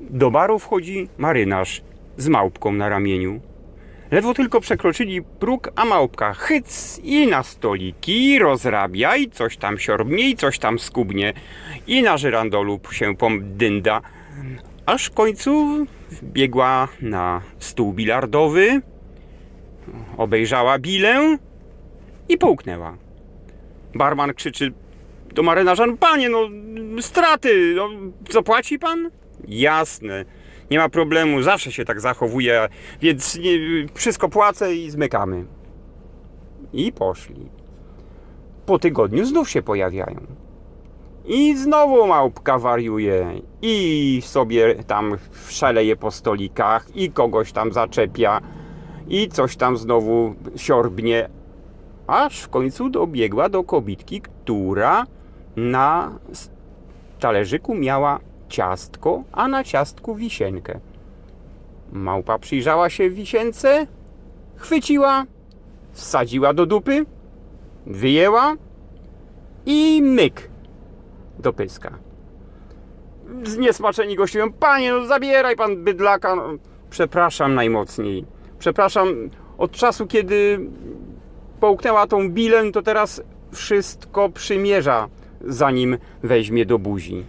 Do baru wchodzi marynarz z małpką na ramieniu. Ledwo tylko przekroczyli próg, a małpka hyc i na stoliki rozrabia i coś tam siorbnie i coś tam skubnie i na żyrandolu się pomdynda. Aż w końcu biegła na stół bilardowy, obejrzała bilę i połknęła. Barman krzyczy do marynarza, no panie, no straty, no, zapłaci pan? Jasne, nie ma problemu, zawsze się tak zachowuje, więc wszystko płacę i zmykamy. I poszli. Po tygodniu znów się pojawiają. I znowu małpka wariuje i sobie tam szaleje po stolikach i kogoś tam zaczepia i coś tam znowu siorbnie, aż w końcu dobiegła do kobitki, która na talerzyku miała ciastko, a na ciastku wisienkę. Małpa przyjrzała się wisience, chwyciła, wsadziła do dupy, wyjęła i myk do pyska. Zniesmaczeni goście mówią, panie, no zabieraj pan bydlaka. No, przepraszam najmocniej. Przepraszam, od czasu, kiedy połknęła tą bilę, to teraz wszystko przymierza, zanim weźmie do buzi.